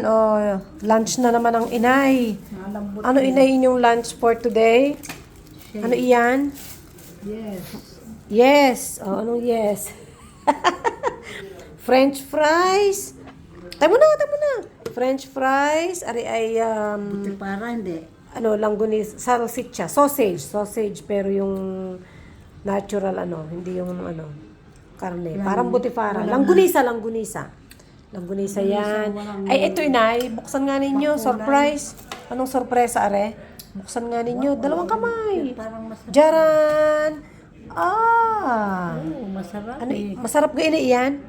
Yan, oh, lunch na naman ang inay. Malambot. Ano inay inyong lunch for today? Ano iyan? Yes. Yes. Oh, anong yes? French fries. Tayo na, tayo na. French fries. Ari ay, um, Buti para hindi. ano, langgunis, salsiccia, sausage, sausage, pero yung natural, ano, hindi yung, ano, karne. Parang butifara. Langgunisa, langgunisa. Langgunisa yan. Ay, ito inay, buksan nga ninyo, surprise. Anong sorpresa, are? Buksan nga ninyo, dalawang kamay. Jaran! Ah! Oo, masarap Ano, eh. masarap ga ini yan?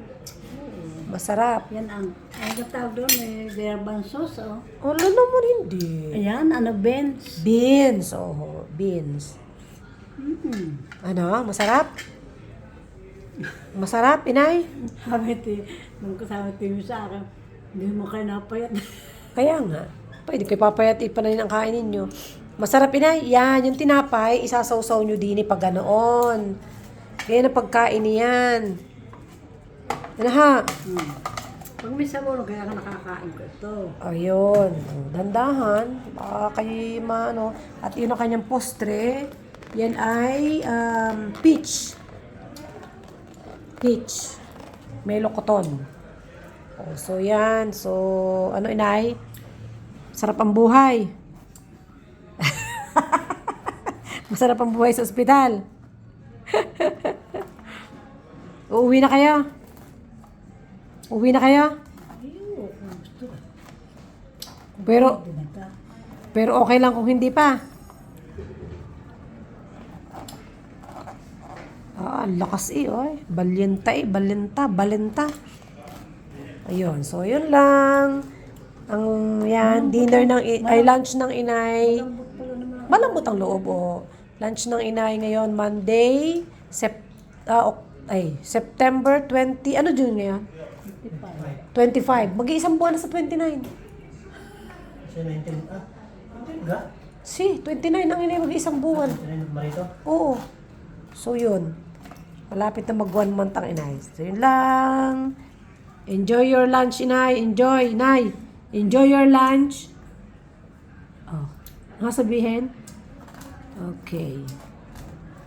Masarap. Yan ang, ang tawag doon eh, Verban sauce, oh. Wala naman hindi. Ayan, ano, Benz. Beans. Oh, beans. Mm. Ano? Masarap? Masarap, inay? Sabi ti, nung kasama ti sa akin, hindi mo kayo napayat. Kaya nga. Pwede kayo papayat ipanayin ang kain ninyo. Masarap, inay. Yan, yung tinapay, isasawsaw nyo din eh, pag ganoon. Kaya na pagkain niyan. Ano ha? hmm. Pag may sabon, kaya ka nakakain ko ito. Ayun. Dandahan. Baka kayo maano. At yun ang kanyang postre. Yan ay um, peach. Peach. Melocoton. Oh, so yan. So, ano inay? Sarap ang buhay. Masarap ang buhay sa ospital. Uuwi na kayo? Uuwi na kayo? Pero. Pero okay lang kung hindi pa. Ah, lakas eh, oy. Balyenta eh, balyenta, balenta. Ayun, so yun lang. Ang yan, dinner ng, i- ay lunch ng inay. Malambot ang loob, oh. Lunch ng inay ngayon, Monday, Sep, ah, ok- ay, September 20, ano June ngayon? 25. Mag-iisang buwan na sa 29. Kasi 19, ah, 19 ga? Si, 29 ang inay mag-iisang buwan. 19 marito? Oo. So, yun. Malapit na mag one month ang inay. So, yun lang. Enjoy your lunch, inay. Enjoy, inay. Enjoy your lunch. Oh. Nga sabihin? Okay.